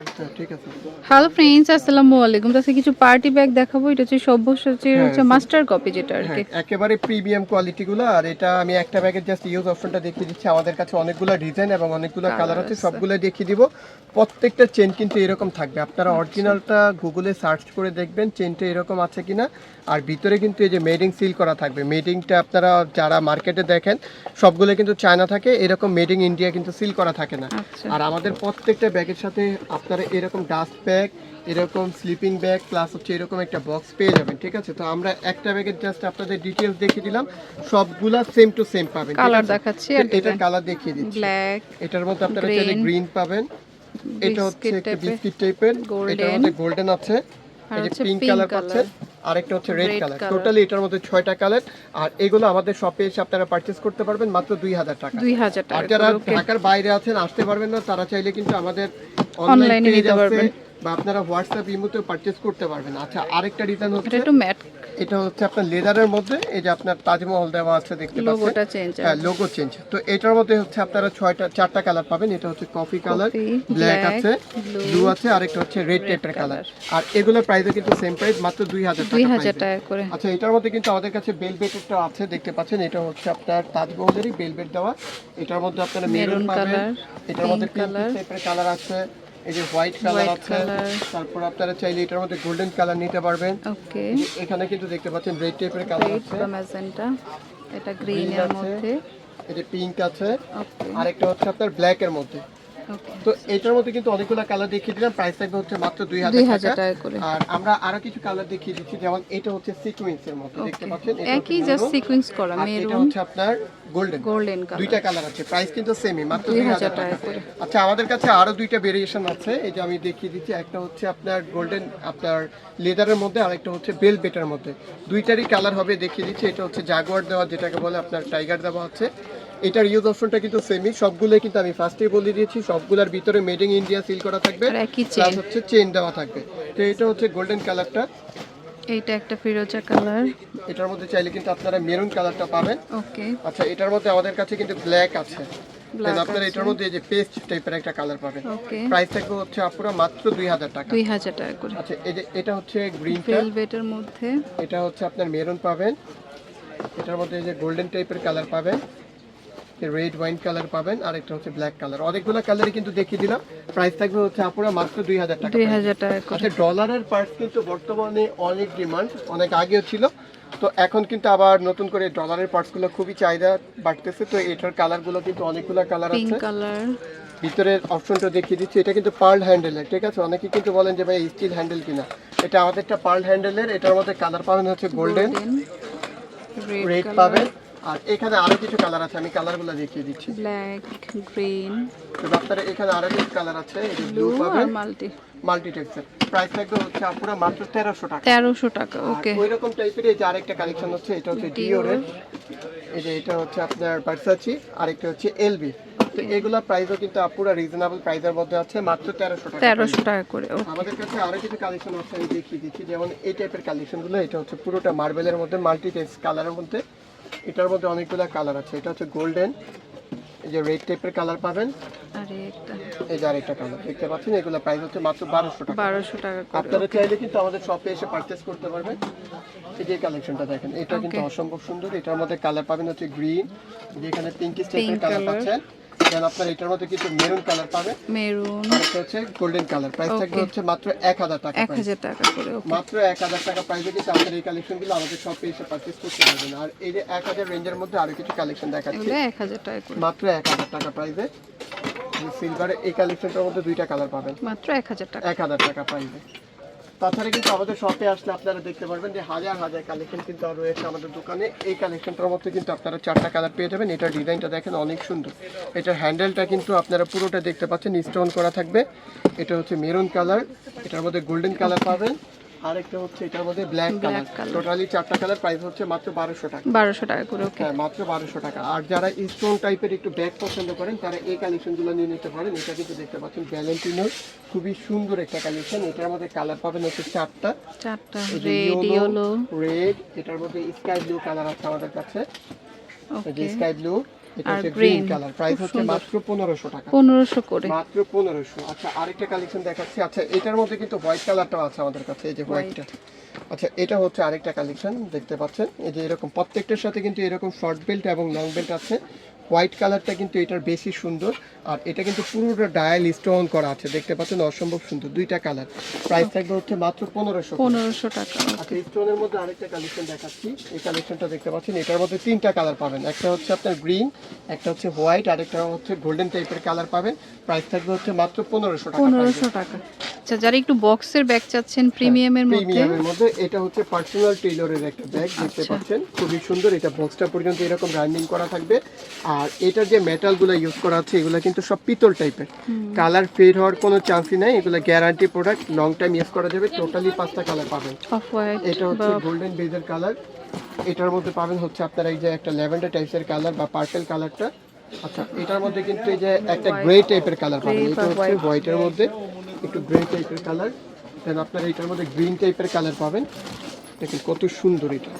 Thank you. আচ্ছা hello friends আসসালামু আলাইকুম। তাছে কিছু পার্টি ব্যাগ দেখাবো। এটা হচ্ছে সব্যসাচীর হচ্ছে হ্যাঁ, মাস্টার কপি যেটা আর কি। হ্যাঁ, একেবারে প্রিমিয়াম কোয়ালিটিগুলো আর এটা আমি একটা ব্যাগের জাস্ট ইউজ অপশনটা দেখিয়ে দিচ্ছি। আমাদের কাছে অনেকগুলো ডিজাইন এবং অনেকগুলো কালার আছে আছে। সবগুলো দেখিয়ে দিব। প্রত্যেকটা চেন কিন্তু এরকম থাকবে। আপনারা অরিজিনালটা গুগলে সার্চ করে দেখবেন চেনটা এরকম আছে কিনা। আর ভিতরে কিন্তু এই যে মেডিং সিল করা থাকবে। মেডিংটা আপনারা যারা মার্কেটে দেখেন সবগুলো কিন্তু চায়না থাকে। এরকম মেডিং ইন্ডিয়া কিন্তু সিল করা থাকে না। আচ্ছা। আর আমাদের প্রত্যেকটা ব্যাগের সাথে আপনারা এরকম ডাস্ট ব্যাগ এরকম স্লিপিং ব্যাগ প্লাস হচ্ছে এরকম একটা বক্স পেয়ে যাবেন ঠিক আছে? তো আমরা একটা ব্যাগের জাস্ট আপনাদের ডিটেলস দেখিয়ে দিলাম সবগুলা সেম টু সেম পাবেন কালার দেখাচ্ছি এটা কালার দেখিয়ে দিচ্ছি। ব্ল্যাক এটার মধ্যে আপনারা চাইলে গ্রিন পাবেন। এটা হচ্ছে একটা বিস্কিট টাইপের এটার মধ্যে গোল্ডেন আছে। এটা এই যে পিঙ্ক কালার আছে পাচ্ছেন। আরেকটা হচ্ছে রেড কালার টোটালি এটার মধ্যে ছয়টা কালার আর এগুলো আমাদের শপে এসে আপনারা পারচেজ করতে পারবেন মাত্র দুই হাজার টাকা। দুই হাজার টাকা। যারা করে, ঢাকার বাইরে আছেন আসতে পারবেন না তারা চাইলে কিন্তু আমাদের অনলাইন নিতে পারবেন। বা আপনারা হোয়াটসঅ্যাপ ইমোতেও পারচেজ করতে পারবেন। আচ্ছা আরেকটা ডিজাইন এটা একটু ম্যাট এটা হচ্ছে আপনার লেদারের মধ্যে এই যে আপনার তাজমহল দেওয়া আছে দেখতে পাচ্ছেন। লোগোটা চেঞ্জ হ্যাঁ লোগো চেঞ্জ তো এটার মধ্যে হচ্ছে আপনারা ছয়টা চারটা কালার পাবেন। এটা হচ্ছে কফি কালার ব্ল্যাক আছে ব্লু আছে আর একটা হচ্ছে রেড টাইপের কালার আর এগুলোর প্রাইসও কিন্তু সেম প্রাইস মাত্র দুই হাজার টাকা হাজার price-এ। টাকা করে। আচ্ছা এটার মধ্যে কিন্তু আমাদের কাছে বেলভেটেরটা আছে দেখতে পাচ্ছেন। এটা হচ্ছে আপনার তাজমহলেরই বেলভেট দেওয়া। এটার মধ্যে আপনারা মেরুন পাবেন। এটার মধ্যে পিঙ্ক টাইপের কালার আছে। এই যে হোয়াইট কালার আছে তারপর আপনারা চাইলে এটার মধ্যে গোল্ডেন কালার নিতে পারবেন। ওকে এখানে কিন্তু দেখতে পাচ্ছেন রেড টাইপের কালার আছে। ম্যাজেন্টা এটা গ্রিন এর মধ্যে। এটা পিঙ্ক আছে। আর আরেকটা হচ্ছে আপনার ব্ল্যাক এর মধ্যে। তো এটার মধ্যে কিন্তু অনেকগুলো কালার দেখিয়ে দিলাম। প্রাইস থাকবে হচ্ছে মাত্র দুই হাজার টাকা। করে। আর আমরা আরও কিছু কালার দেখিয়ে দিচ্ছি যেমন এটা হচ্ছে সিকোয়েন্সের মধ্যে দেখতে পাচ্ছেন? একই জাস্ট সিকোয়েন্স করা আর এটা হচ্ছে আপনার গোল্ডেন গোল্ডেন কালার দুইটা কালার আছে প্রাইস কিন্তু সেমই মাত্র দুই দুই হাজার হাজার টাকা। টাকা করে। আচ্ছা আমাদের কাছে আরও দুইটা ভেরিয়েশন আছে। এই যে আমি দেখিয়ে দিচ্ছি একটা হচ্ছে আপনার গোল্ডেন আপনার লেদারের মধ্যে আর একটা হচ্ছে বেল বেটার মধ্যে। দুইটারই কালার হবে দেখিয়ে দিচ্ছি। এটা হচ্ছে জাগুয়ার দেওয়া যেটাকে বলে আপনার টাইগার দেওয়া আছে। এটার ইউজ অপশনটা কিন্তু সেমই সবগুলোই কিন্তু আমি ফার্স্টেই বলে দিয়েছি। সবগুলোর ভিতরে মেড ইন ইন্ডিয়া সিল করা থাকবে। আর প্লাস হচ্ছে চেন দেওয়া থাকবে। তো এটা হচ্ছে গোল্ডেন কালারটা এইটা একটা ফিরোজা কালার এটার মধ্যে চাইলে কিন্তু আপনারা মেরুন কালারটা পাবেন। ওকে। আচ্ছা এটার মধ্যে আমাদের কাছে কিন্তু ব্ল্যাক আছে। Black আপনারা এটার মধ্যে এই যে পেস্ট টাইপের একটা কালার পাবেন। ওকে। প্রাইস থাকবে হচ্ছে আপুরা মাত্র দুই হাজার টাকা। দুই হাজার টাকা করে। আচ্ছা এই যে এটা হচ্ছে গ্রিনটা ভেলভেটের মধ্যে। এটা হচ্ছে আপনার মেরুন পাবেন। এটার মধ্যে এই যে গোল্ডেন টাইপের কালার পাবেন। রেড ওয়াইন কালার পাবেন আর একটা হচ্ছে ব্ল্যাক কালার অনেকগুলো কালারই কিন্তু দেখিয়ে দিলাম। প্রাইস থাকবে হচ্ছে আপুরা মাত্র দুই হাজার টাকা। দুই হাজার টাকা আচ্ছা ডলারের পার্টস কিন্তু বর্তমানে অনেক ডিমান্ড অনেক আগেও ছিল। তো এখন কিন্তু আবার নতুন করে ডলারের পার্টসগুলো খুবই চাহিদা বাড়তেছে। তো এটার কালারগুলো কিন্তু অনেকগুলো কালার পিঙ্ক আছে। কালার ভিতরের অপশনটা দেখিয়ে দিচ্ছি। এটা কিন্তু পার্ল হ্যান্ডেলের ঠিক আছে? অনেকে কিন্তু বলেন যে ভাই স্টিল হ্যান্ডেল কিনা? এটা আমাদেরটা পার্ল হ্যান্ডেলের এটার মধ্যে কালার পাবেন হচ্ছে গোল্ডেন রেড পাবেন। আর এখানে আরও কিছু কালার আছে আমি কালারগুলো দেখিয়ে দিচ্ছি। ব্ল্যাক গ্রিন তো আপনারা এখানে আরও কিছু কালার আছে এই ব্লু পাবেন। মাল্টি মাল্টি টেক্সচার প্রাইস থাকবে হচ্ছে আপুরা মাত্র তেরোশো টাকা। তেরোশো টাকা ওকে ওই রকম টাইপের এই যে আরেকটা কালেকশন হচ্ছে এটা হচ্ছে ডিওরের এই যে এটা হচ্ছে আপনার ভার্সাচি আর একটা হচ্ছে এলবি তো এগুলা প্রাইসও কিন্তু পুরো রিজনেবল প্রাইসের মধ্যে আছে মাত্র তেরোশো টাকা। তেরোশো টাকা করে আমাদের কাছে আরও কিছু কালেকশন আছে আমি দেখিয়ে দিচ্ছি। যেমন এই টাইপের কালেকশনগুলো এটা হচ্ছে পুরোটা মার্বেলের মধ্যে মাল্টি টেক্স কালারের মধ্যে। এটার মধ্যে অনেকগুলো কালার আছে। এটা হচ্ছে গোল্ডেন এই যে রেড টাইপের কালার পাবেন। এই যে আরেকটা কালার দেখতে পাচ্ছেন? এগুলো প্রাইস হচ্ছে মাত্র বারোশো টাকা। বারোশো টাকা আপনারা চাইলে কিন্তু আমাদের শপে এসে পারচেস করতে পারবেন। এই যে কালেকশনটা দেখেন এটা কিন্তু অসম্ভব সুন্দর। এটার মধ্যে কালার পাবেন হচ্ছে গ্রিন যেখানে পিঙ্কিশ টাইপের কালার। পাচ্ছেন। দেন আপনার এটার মধ্যে কিন্তু মেরুন কালার পাবেন। মেরুন। আর হচ্ছে গোল্ডেন কালার প্রাইস থাকবে হচ্ছে মাত্র এক হাজার টাকা এক price। হাজার টাকা করে মাত্র এক হাজার টাকা প্রাইসে কিন্তু আপনার এই কালেকশনগুলো আমাদের শপে এসে পারচেস করতে পারবেন। আর এই যে এক হাজার রেঞ্জের মধ্যে আরও কিছু কালেকশন দেখাচ্ছি। এগুলো এক হাজার টাকা করে। মাত্র এক হাজার টাকা প্রাইসে সিলভারের এই কালেকশনটার মধ্যে দুইটা কালার পাবেন। মাত্র এক হাজার টাকা। এক হাজার টাকা প্রাইসে তাছাড়া কিন্তু আমাদের শপে আসলে আপনারা দেখতে পারবেন যে হাজার হাজার কালেকশন কিন্তু রয়েছে আমাদের দোকানে। এই কালেকশনটার মধ্যে কিন্তু আপনারা চারটা কালার পেয়ে যাবেন। এটার ডিজাইনটা দেখেন অনেক সুন্দর। এটার হ্যান্ডেলটা কিন্তু আপনারা পুরোটা দেখতে পাচ্ছেন স্টোন করা থাকবে। এটা হচ্ছে মেরুন কালার এটার মধ্যে গোল্ডেন কালার পাবেন। আর একটা হচ্ছে এটার মধ্যে ব্ল্যাক কালার টোটালি চারটা কালার প্রাইস হচ্ছে মাত্র বারোশো টাকা। বারোশো টাকা করে ওকে হ্যাঁ মাত্র বারোশো টাকা। আর যারা স্টোন টাইপের একটু ব্যাগ পছন্দ করেন তারা এই কালেকশনগুলো নিয়ে নিতে পারেন। এটা কিন্তু দেখতে পাচ্ছেন ভ্যালেন্টিনোর খুবই সুন্দর একটা কালেকশন এটার মধ্যে কালার পাবেন হচ্ছে চারটা। চারটা রেড ইয়েলো রেড এটার মধ্যে স্কাই ব্লু কালার আছে আমাদের কাছে। ওকে স্কাই ব্লু আর গ্রিন কালার প্রাইস হচ্ছে মাত্র পনেরোশো টাকা। 1500 করে। মাত্র 1500 আচ্ছা আরেকটা কালেকশন দেখাচ্ছি। আচ্ছা এটার মধ্যে কিন্তু হোয়াইট কালারটাও আছে আমাদের কাছে এই যে হোয়াইটটা আচ্ছা এটা হচ্ছে আরেকটা কালেকশন দেখতে পাচ্ছেন? এই যে এরকম প্রত্যেকটার সাথে কিন্তু এরকম শর্ট বেল্ট এবং লং বেল্ট আছে। হোয়াইট কালারটা কিন্তু এটার বেশি সুন্দর। আর এটা কিন্তু পুরোটা ডায়াল স্টোন করা আছে। দেখতে পাচ্ছেন অসম্ভব সুন্দর। দুইটা কালার। প্রাইস থাকবে হচ্ছে মাত্র পনেরোশো পনেরোশো টাকা আচ্ছা স্টোনের মধ্যে আরেকটা কালেকশন দেখাচ্ছি। এই কালেকশনটা দেখতে পাচ্ছেন এটার মধ্যে তিনটা কালার পাবেন। একটা হচ্ছে আপনার গ্রিন একটা হচ্ছে হোয়াইট আর একটা হচ্ছে গোল্ডেন টাইপের কালার পাবেন। প্রাইস থাকবে হচ্ছে মাত্র পনেরোশো টাকা। পনেরোশো টাকা। আচ্ছা যারা একটু বক্সের ব্যাগ চাচ্ছেন প্রিমিয়ামের মধ্যে। প্রিমিয়ামের মধ্যে। এটা হচ্ছে পার্সোনাল টেইলরের একটা ব্যাগ দেখতে আচ্ছা। পাচ্ছেন। খুবই সুন্দর এটা বক্সটা পর্যন্ত এরকম রানিং করা থাকবে। আর এটার যে মেটালগুলো ইউজ করা আছে এগুলো কিন্তু সব পিতল টাইপের কালার ফেড হওয়ার কোনো চান্সই নাই এগুলো guarantee product long time use করা যাবে টোটালি পাঁচটা কালার পাবেন। অফ হোয়াইট এটা হচ্ছে গোল্ডেন বেজের কালার এটার মধ্যে পাবেন হচ্ছে আপনারা এই যে একটা ল্যাভেন্ডার টাইপসের কালার বা পার্পেল কালারটা আচ্ছা এটার মধ্যে কিন্তু এই যে একটা গ্রে টাইপের কালার পাবেন। এটা হচ্ছে হোয়াইটের মধ্যে। একটু গ্রে টাইপের কালার দেন আপনারা এটার মধ্যে গ্রিন টাইপের কালার পাবেন। দেখুন কত সুন্দর এটা।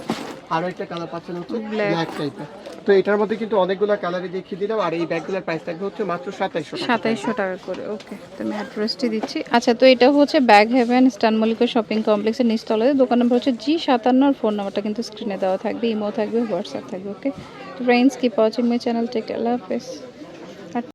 আরও একটা কালার পাচ্ছেন হচ্ছে ব্ল্যাক টাইপের তো এটার মধ্যে কিন্তু অনেকগুলো কালারই দেখিয়ে দিলাম আর এই ব্যাগগুলোর প্রাইস থাকবে হচ্ছে মাত্র সাতাইশশো টাকা। সাতাইশশো টাকা করে ওকে তো আমি অ্যাড্রেসটি দিচ্ছি। আচ্ছা তো এটা হচ্ছে ব্যাগ হেভেন স্টান মল্লিকা শপিং কমপ্লেক্সের নিচতলাতে দোকান নম্বর হচ্ছে জি সাতান্ন আর ফোন নাম্বারটা কিন্তু স্ক্রিনে দেওয়া থাকবে ইমো থাকবে হোয়াটসঅ্যাপ থাকবে ওকে তো friends keep watching my channel take আল্লাহ হাফেজ।